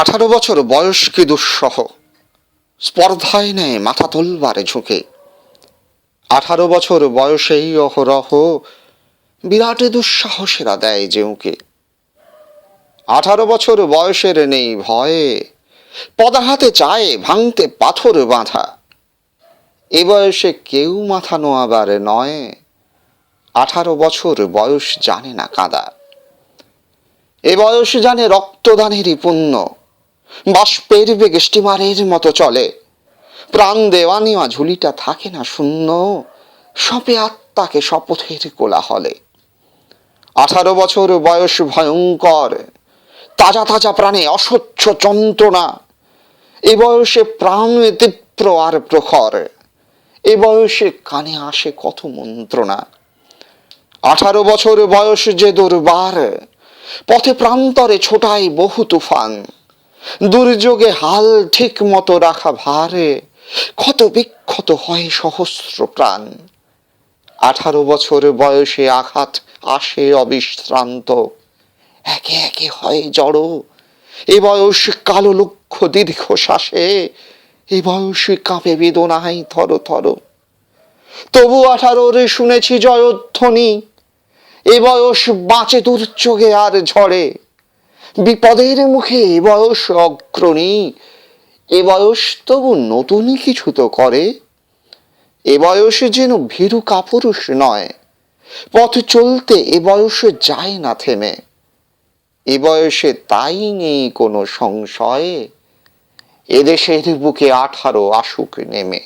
আঠারো বছর বয়স কি দুঃসহ? স্পর্ধায় নেয় মাথা তোলবারে ঝুঁকে। আঠারো বছর বয়সেই অহরহ, বিরাট দুঃসাহসেরা দেয় যে উঁকে আঠারো বছর বয়সের নেই ভয়ে পদাহাতে চায় ভাঙতে পাথর বাঁধা। এ বয়সে কেউ মাথা নোয়াবার নয়, আঠারো বছর বয়স জানে না কাদা। এ বয়স জানে রক্তদানেরই পুণ্য বাষ্পের বেগ স্টিমারের মতো চলে। প্রাণ দেওয়া নেওয়া ঝুলিটা থাকে না শূন্য সপে আত্মাকে শপথের কোলাহলে। আঠারো বছর বয়স ভয়ঙ্কর, তাজা তাজা প্রাণে অসহ্য যন্ত্রণা। এ বয়সে প্রাণ তীব্র আর প্রখর, এ বয়সে কানে আসে কত মন্ত্রণা। আঠারো বছর বয়স যে দুর্বার, পথে প্রান্তরে ছোটাই বহু তুফান। দুর্যোগে হাল ঠিক মতো রাখা ভারে। ক্ষত বিক্ষত হয় সহস্র প্রাণ। আঠারো বছর বয়সে আঘাত আসে অবিশ্রান্ত। একে একে হয় জড়ো। এ বয়স কালো লক্ষ দীর্ঘ শ্বাসে এ বয়সে কাঁপে বেদনায় থর থর। তবু আঠারোরে শুনেছি জয়ধ্বনি। এ বয়স বাঁচে দুর্যোগে আর ঝড়ে। বিপদের মুখে এ বয়স অগ্রণী, এ বয়স তবু নতুন কিছু তো করে। এ বয়সে যেন ভীরু কাপুরুষ নয়, পথ চলতে এ বয়সে যায় না থেমে। এ বয়সে তাই নেই কোনো সংশয়ে এদেশের বুকে আঠারো আসুক নেমে।